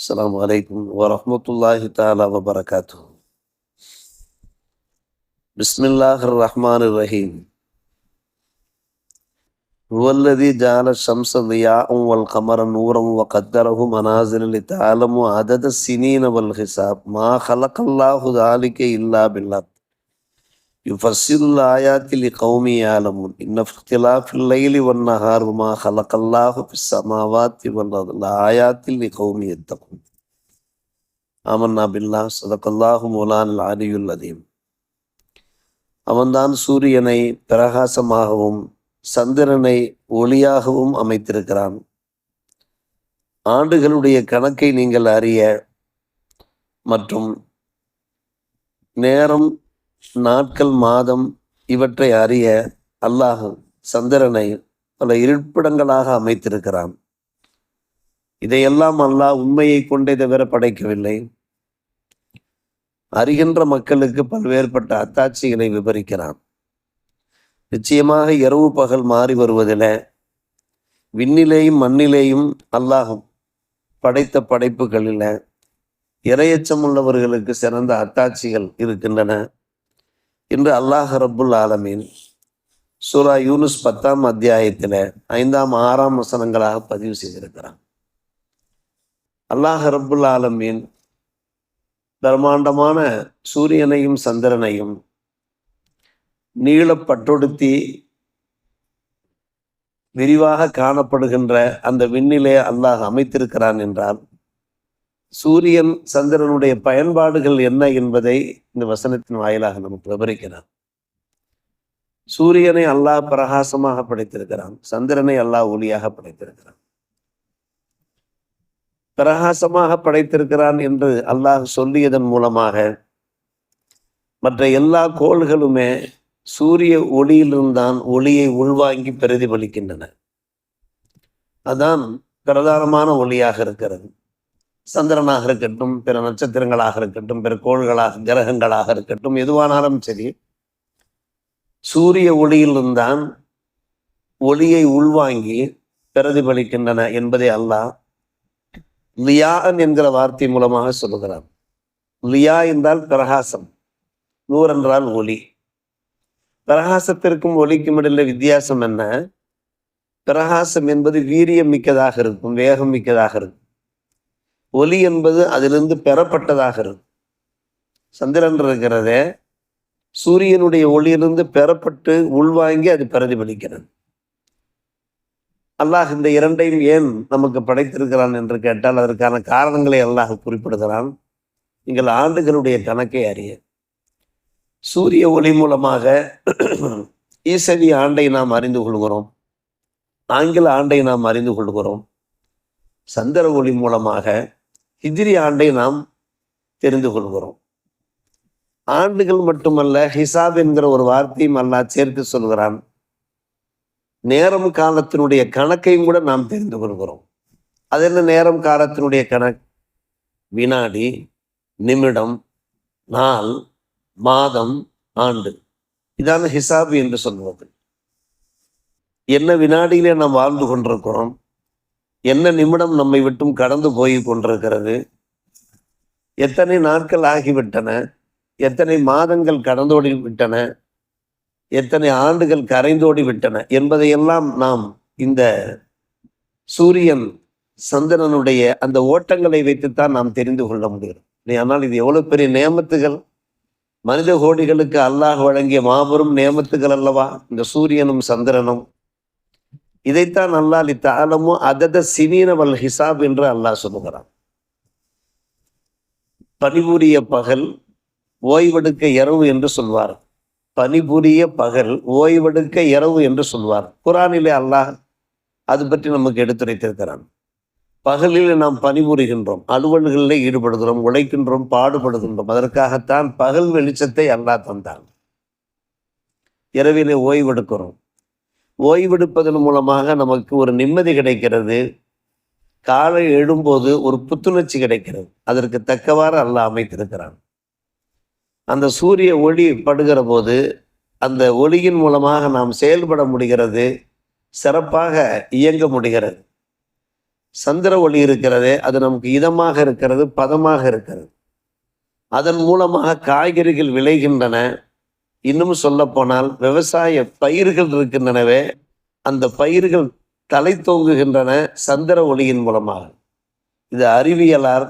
السلام عليكم ورحمة الله تعالى وبركاته. بسم الله الرحمن الرحيم. هو الذي جعل الشمس ضياء والقمر نورا وقدره منازل لتعلموا عدد السنين والحساب. ما خلق الله ذلك إلا بالله யுஃபசில் ஆயாத்தில் கௌமி ஆலமுன் இன்னஃபிலா பிள்ளைலி வண்ண ஹார்வமா ஹலக்கல்லாஹு சமாவாத்தி வல்லதில் ஆயாத்தில் கௌமி எத்தகும் ஆமன்னா பில்லா சதக்கல்லாஹு மூலான் ஆரியுல் அதீம் அவன்தான் சூரியனை பிரகாசமாகவும் சந்திரனை ஒளியாகவும் அமைத்திருக்கிறான். ஆண்டுகளுடைய கணக்கை நீங்கள் அறிய மற்றும் நேரம் நாட்கள் மாதம் இவற்றை அறிய அல்லாஹ் சந்திரனை பல இருப்பிடங்களாக அமைத்திருக்கிறான். இதையெல்லாம் அல்லாஹ் உண்மையை கொண்டே தவிர படைக்கவில்லை. அறிகின்ற மக்களுக்கு பல்வேறுபட்ட அத்தாட்சிகளை விவரிக்கிறான் நிச்சயமாக இரவு பகல் மாறி வருவதில் விண்ணிலேயும் மண்ணிலேயும் அல்லாஹ் படைத்த படைப்புகளில் இரையச்சம் உள்ளவர்களுக்கு சிறந்த அத்தாட்சிகள் இருக்கின்றன. என்று அல்லாஹ் ரபுல் ஆலமீன் சூரா யூனுஸ் பத்தாம் அத்தியாயத்தில் ஐந்தாம் ஆறாம் வசனங்களாக பதிவு செய்திருக்கிறான். அல்லாஹ் ரபுல் ஆலமீன் பிரம்மாண்டமான சூரியனையும் சந்திரனையும் நீளப்பட்டொடுத்தி விரிவாக காணப்படுகின்ற அந்த விண்ணிலே அல்லாஹ் அமைத்திருக்கிறான் என்றால் சூரியன் சந்திரனுடைய பயன்பாடுகள் என்ன என்பதை இந்த வசனத்தின் வாயிலாக நமக்கு விவரிக்கிறார். சூரியனை அல்லாஹ் பிரகாசமாக படைத்திருக்கிறான். சந்திரனை அல்லாஹ் ஒளியாக படைத்திருக்கிறான். பிரகாசமாக படைத்திருக்கிறான் என்று அல்லாஹ் சொல்லியதன் மூலமாக மற்ற எல்லா கோள்களுமே சூரிய ஒளியிலிருந்தான் ஒளியை உள்வாங்கி பிரதிபலிக்கின்றன. அதான் பிரதானமான ஒளியாக இருக்கிறது. சந்திரனாக இருக்கட்டும் பிற நட்சத்திரங்களாக இருக்கட்டும் பிற கோள்களாக கிரகங்களாக இருக்கட்டும் எதுவானாலும் சரி சூரிய ஒளியிலிருந்தான் ஒளியை உள்வாங்கி பிரதிபலிக்கின்றன என்பதை அல்லாஹ் லியான் என்கிற வார்த்தை மூலமாக சொல்லுகிறான். லியா என்றால் பிரகாசம் நூறு என்றால் ஒளி. பிரகாசத்திற்கும் ஒளிக்கும் இடையில வித்தியாசம் என்ன? பிரகாசம் என்பது வீரியம் மிக்கதாக இருக்கும் வேகம் மிக்கதாக இருக்கும். ஒளி என்பது அதிலிருந்து பெறப்பட்டதாகிறது சந்திரன் இருக்கிறதே சூரியனுடைய ஒளியிலிருந்து பெறப்பட்டு உள்வாங்கி அது பிரதிபலிக்கிறது. அல்லாஹ் இந்த இரண்டையும் ஏன் நமக்கு படைத்திருக்கிறான் என்று கேட்டால் அதற்கான காரணங்களை அல்லாஹ் குறிப்பிடுகிறான். நீங்கள் ஆண்டுகளுடைய கணக்கை அறிய. சூரிய ஒளி மூலமாக ஈசவி ஆண்டை நாம் அறிந்து கொள்கிறோம். ஆங்கில ஆண்டை நாம் அறிந்து கொள்கிறோம். சந்திர ஒளி மூலமாக ஹிஜ்ரி ஆண்டை நாம் தெரிந்து கொள்கிறோம். ஆண்டுகள் மட்டுமல்ல ஹிசாப் என்கிற ஒரு வார்த்தையும் அல்லாஹ் சேர்த்து சொல்கிறான். நேரம் காலத்தினுடைய கணக்கையும் கூட நாம் தெரிந்து கொள்கிறோம். அது என்ன நேரம் காலத்தினுடைய கணக்கு வினாடி நிமிடம் நாள் மாதம் ஆண்டு. இதான ஹிசாபு என்று சொல்வது. என்ன வினாடியிலே நாம் வாழ்ந்து கொண்டிருக்கிறோம்? என்ன நிமிடம் நம்மை விட்டும் கடந்து போய் கொண்டிருக்கிறது? எத்தனை நாட்கள் ஆகிவிட்டன? எத்தனை மாதங்கள் கடந்தோடி விட்டன? எத்தனை ஆண்டுகள் கரைந்தோடி விட்டன? என்பதையெல்லாம் நாம் இந்த சூரியன் சந்திரனுடைய அந்த ஓட்டங்களை வைத்துத்தான் நாம் தெரிந்து கொள்ள முடியும். ஆனால் இது எவ்வளவு பெரிய நேமத்துகள்? மனித கோடிகளுக்கு அல்லாஹ் வழங்கிய மாபெரும் நேமத்துகள் அல்லவா? இந்த சூரியனும் சந்திரனும். இதைத்தான் அல்லாஹ் தாலமோ அதத சினீனவல் ஹிசாப் என்று அல்லாஹ் சொல்லுகிறான். பணிபுரிய பகல் ஓய்வெடுக்க இரவு என்று சொல்வார். பணிபுரிய பகல் ஓய்வெடுக்க இரவு என்று சொல்வார். குரானிலே அல்லாஹ் அது பற்றி நமக்கு எடுத்துரைத்திருக்கிறான். பகலில் நாம் பணிபுரிகின்றோம் அலுவல்களில் ஈடுபடுகிறோம் உழைக்கின்றோம் பாடுபடுகின்றோம். அதற்காகத்தான் பகல் வெளிச்சத்தை அல்லாஹ் தந்தான். இரவிலே ஓய்வெடுக்கிறோம். ஓய்வெடுப்பதன் மூலமாக நமக்கு ஒரு நிம்மதி கிடைக்கிறது. காலை எழும்போது ஒரு புத்துணர்ச்சி கிடைக்கிறது. அதற்கு தக்கவாறு அல்ல அமைத்திருக்கிறான். அந்த சூரிய ஒளி படுகிற போது அந்த ஒளியின் மூலமாக நாம் செயல்பட முடிகிறது. சிறப்பாக இயங்க முடிகிறது. சந்திர ஒளி இருக்கிறது அது நமக்கு இதமாக இருக்கிறது பதமாக இருக்கிறது. அதன் மூலமாக காய்கறிகள் விளைகின்றன. இன்னும் சொல்ல போனால் விவசாய பயிர்கள் இருக்கின்றனவே அந்த பயிர்கள் தலை தோங்குகின்றன சந்திர ஒளியின் மூலமாக. இது அறிவியலார்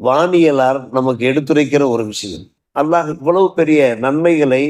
வானியலார் நமக்கு எடுத்துரைக்கிற ஒரு விஷயம். அல்லாஹ் இவ்வளவு பெரிய நன்மைகளை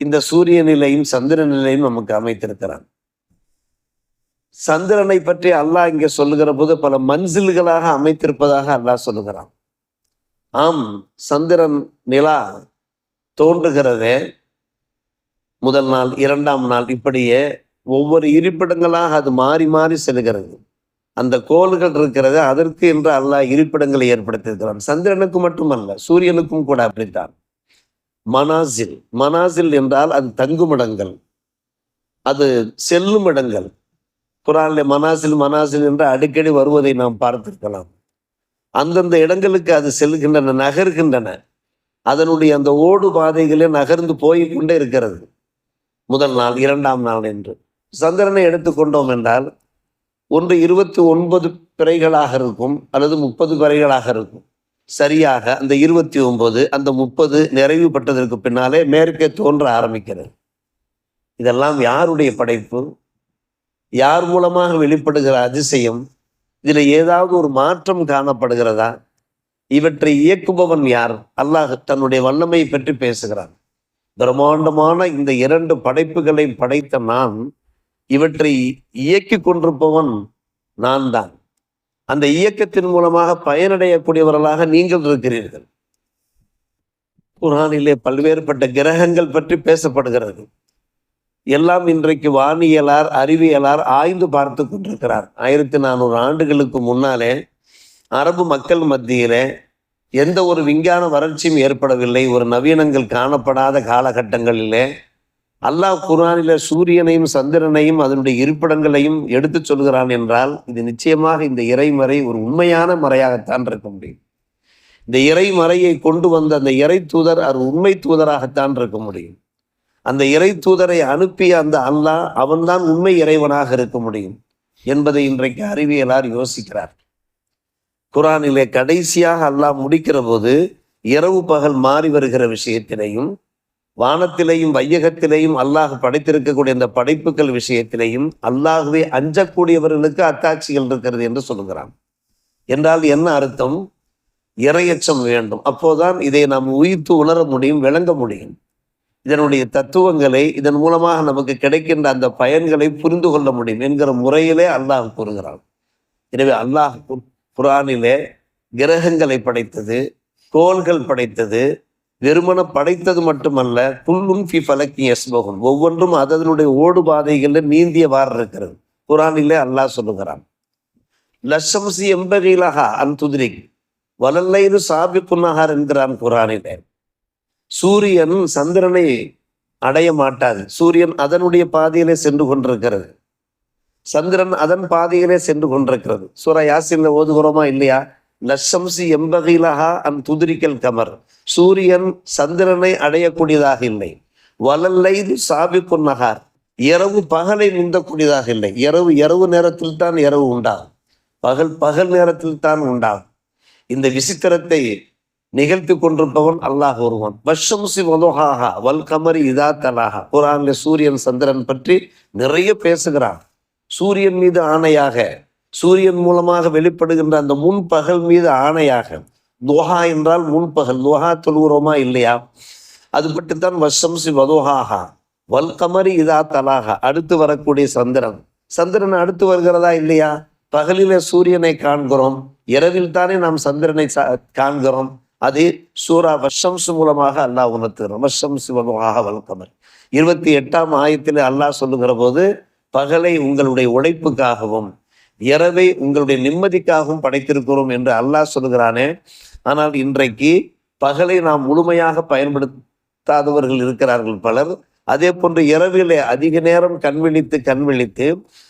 இந்த சூரிய நிலையும் சந்திர நிலையும் நமக்கு அமைத்திருக்கிறான். சந்திரனை பற்றி அல்லாஹ் இங்கே சொல்லுகிற போது பல மன்சில்களாக அமைத்திருப்பதாக அல்லாஹ் சொல்லுகிறான். ஆம் சந்திரன் நிலா தோன்றுகிறதே முதல் நாள் இரண்டாம் நாள் இப்படியே ஒவ்வொரு இருப்பிடங்களாக அது மாறி மாறி செல்கிறது. அந்த கோள்கள் இருக்கிறது அதற்கு என்று அல்லாஹ் இருப்பிடங்களை ஏற்படுத்தியிருக்கிறான். சந்திரனுக்கு மட்டுமல்ல சூரியனுக்கும் கூட அப்படித்தான். மனாசில் மனாசில் என்றால் அது தங்குமிடங்கள் அது செல்லும் இடங்கள். குரான்ல மனாசில் மனாசில் என்று அடிக்கடி வருவதை நாம் பார்த்திருக்கலாம். அந்தந்த இடங்களுக்கு அது செல்கின்றன நகர்கின்றன. அதனுடைய அந்த ஓடு பாதைகளே நகர்ந்து போய் கொண்டே இருக்கிறது. முதல் நாள் இரண்டாம் நாள் என்று. சந்திரனை எடுத்துக்கொண்டோம் என்றால் ஒன்று இருபத்தி ஒன்பது பிறைகளாக இருக்கும் அல்லது முப்பது பிறைகளாக இருக்கும். சரியாக அந்த இருபத்தி ஒன்பது அந்த முப்பது நிறைவு பெற்றதற்கு பின்னாலே மேற்கே தோன்ற ஆரம்பிக்கிறது. இதெல்லாம் யாருடைய படைப்பு? யார் மூலமாக வெளிப்படுகிற அதிசயம்? இதில் ஏதாவது ஒரு மாற்றம் காணப்படுகிறதா? இவற்றை இயக்குபவன் யார்? அல்லாஹ் தன்னுடைய வல்லமையை பற்றி பேசுகிறான். பிரம்மாண்டமான இந்த இரண்டு படைப்புகளை படைத்த நான் இவற்றை இயக்கி கொண்டிருப்பவன் நான் தான். அந்த இயக்கத்தின் மூலமாக பயனடையக்கூடியவர்களாக நீங்கள் இருக்கிறீர்கள். குரானிலே பல்வேறுபட்ட கிரகங்கள் பற்றி பேசப்படுகிறது. எல்லாம் இன்றைக்கு வானியலார் அறிவியலார் ஆய்ந்து பார்த்து கொண்டிருக்கிறார். ஆயிரத்தி நானூறு ஆண்டுகளுக்கு முன்னாலே அரபு மக்கள் மத்தியிலே எந்த ஒரு விஞ்ஞான வறட்சியும் ஏற்படவில்லை ஒரு நவீனங்கள் காணப்படாத காலகட்டங்களிலே. அல்லாஹ் குரானில சூரியனையும் சந்திரனையும் அதனுடைய இருப்பிடங்களையும் எடுத்துச் சொல்கிறான் என்றால் இது நிச்சயமாக இந்த இறைமறை ஒரு உண்மையான மறையாகத்தான் இருக்க முடியும். இந்த இறைமறையை கொண்டு வந்த அந்த இறை தூதர் அது உண்மை தூதராகத்தான் இருக்க முடியும். அந்த இறை தூதரை அனுப்பிய அந்த அல்லாஹ் அவன்தான் உண்மை இறைவனாக இருக்க முடியும் என்பதை இன்றைக்கு அறிவியலார் யோசிக்கிறார் குரானிலே கடைசியாக அல்லாஹ் முடிக்கிற போது இரவு பகல் மாறி வருகிற விஷயத்திலையும் வானத்திலையும் வையகத்திலையும் அல்லாஹ் படைத்திருக்கக்கூடிய இந்த படைப்புகள் விஷயத்திலையும் அல்லாஹுவே அஞ்சக்கூடியவர்களுக்கு அத்தாட்சிகள் இருக்கிறது என்று சொல்லுகிறான். என்றால் என்ன அர்த்தம்? இரையச்சம் வேண்டும். அப்போதான் இதை நாம் உயிர்த்து உணர முடியும் விளங்க முடியும். இதனுடைய தத்துவங்களை இதன் மூலமாக நமக்கு கிடைக்கின்ற அந்த பயன்களை புரிந்து கொள்ள முடியும் என்கிற முறையிலே அல்லாஹ் கூறுகிறான். எனவே அல்லாஹ் குரானிலே கிரகங்களை படைத்தது கோள்கள் படைத்தது வெறுமன படைத்தது மட்டுமல்ல குல்லும் ஃபி ஃபலக்கி யஸ்பகுன். ஒவ்வொன்றும் அதனுடைய ஓடு பாதைகளில் நீந்தியவாறு இருக்கிறது. குரானிலே அல்லாஹ் சொல்லுகிறான். லஷம்சி எம்பகிலஹா அன் துதிரிக். சாபி புன்னகார் என்கிறான் குரானிலே சூரியன் சந்திரனை அடைய மாட்டாது. சூரியன் அதனுடைய பாதையிலே சென்று கொண்டிருக்கிறது. சந்திரன் அதன் பாதையிலே சென்று கொண்டிருக்கிறது. சூரா யாசின்ல ஓதுகிறோமா இல்லையா? நஷம்சி எம்பகிலஹா அன் துதிரிக்கல் கமர். சூரியன் சந்திரனை அடையக்கூடியதாக இல்லை. வலல்லைது சாபிக்குன் நகார். இரவு பகலை முந்தக்கூடியதாக இல்லை. இரவு இரவு நேரத்தில் தான் இரவு உண்டாகும். பகல் பகல் நேரத்தில் தான் உண்டாகும். இந்த விசித்திரத்தை நிகழ்த்தி கொண்டிருப்பவன் அல்லாஹ் ஒருவன். வஷம்சி மதோஹாஹா வல் கமரி இதா தலாஹா. குரான்ல சூரியன் சந்திரன் பற்றி நிறைய பேசுகிறான். சூரியன் மீது ஆணையாக சூரியன் மூலமாக வெளிப்படுகின்ற அந்த முன்பகல் மீது ஆணையாக துஹா என்றால் முன்பகல் துஹா தொழுகிறோமா இல்லையா? அது பற்றித்தான் வஷம்சி வதுஹாஹா. வல்கமரி இதா தலாகா அடுத்து வரக்கூடிய சந்திரன். சந்திரன் அடுத்து வருகிறதா இல்லையா? பகலிலே சூரியனை காண்கிறோம். இரவில் தானே நாம் சந்திரனை சா- காண்கிறோம். அது சூரா வஷம்ஸ் மூலமாக அல்லாஹ் உணர்த்துகிறோம் வஷம்ஸ் வதுஹாஹா வல்கமரி இருபத்தி எட்டாம் ஆயத்தில் அல்லாஹ் சொல்லுகிற போது பகலை உங்களுடைய உழைப்புக்காகவும் இரவை உங்களுடைய நிம்மதிக்காகவும் படைத்திருக்கிறோம் என்று அல்லாஹ் சொல்லுகிறானே. ஆனால் இன்றைக்கு பகலை நாம் முழுமையாக பயன்படுத்தாதவர்கள் இருக்கிறார்கள் பலர். அதே போன்று இரவிலே அதிக நேரம் கண்விழித்து கண்விழித்து கண் விழித்து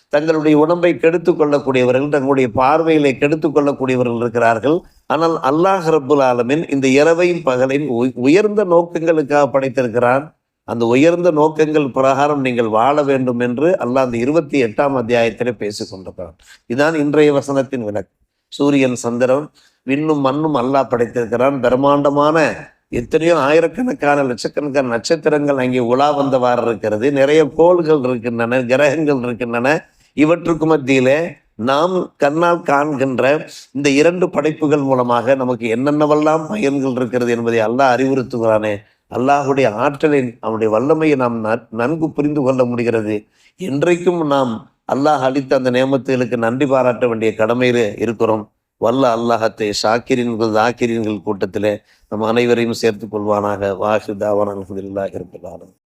தங்களுடைய உடம்பை கெடுத்து கொள்ளக்கூடியவர்கள் தங்களுடைய பார்வையிலே கெடுத்து கொள்ளக்கூடியவர்கள் இருக்கிறார்கள். ஆனால் அல்லாஹ் ரபுல் ஆலமின் இந்த இரவையும் பகலையும் உயர்ந்த நோக்கங்களுக்காக படைத்திருக்கிறான். அந்த உயர்ந்த நோக்கங்கள் பிரகாரம் நீங்கள் வாழ வேண்டும் என்று அல்லாஹ் அந்த இருபத்தி எட்டாம் அத்தியாயத்திலே பேசி கொண்டிருக்கிறான் இதான் இன்றைய வசனத்தின் விளக்கு. சூரியன் சந்திரன் விண்ணும் மண்ணும் அல்லாஹ் படைத்திருக்கிறான். பிரம்மாண்டமான எத்தனையோ ஆயிரக்கணக்கான லட்சக்கணக்கான நட்சத்திரங்கள் அங்கே உலா வந்தவாறு இருக்கிறது. நிறைய கோள்கள் இருக்கின்றன கிரகங்கள் இருக்கின்றன. இவற்றுக்கு மத்தியிலே நாம் கண்ணால் காண்கின்ற இந்த இரண்டு படைப்புகள் மூலமாக நமக்கு என்னென்னவெல்லாம் பயன்கள் இருக்கிறது என்பதை அல்லாஹ் அறிவுறுத்துகிறானே. அல்லாஹுடைய ஆற்றலை அவனுடைய வல்லமையை நாம் ந- நன்கு புரிந்து கொள்ள முடிகிறது. என்றைக்கும் நாம் அல்லாஹ் அளித்த அந்த நேமத்துகளுக்கு நன்றி பாராட்ட வேண்டிய கடமையிலே இருக்கிறோம். வல்ல அல்லாஹத்தை ஷாக்கிரின்கள் தாக்கிரின்கள் கூட்டத்திலே நம் அனைவரையும் சேர்த்துக் கொள்வானாக. வாஹிதாவான அல்ஹம்துலில்லாஹி ரப்பில்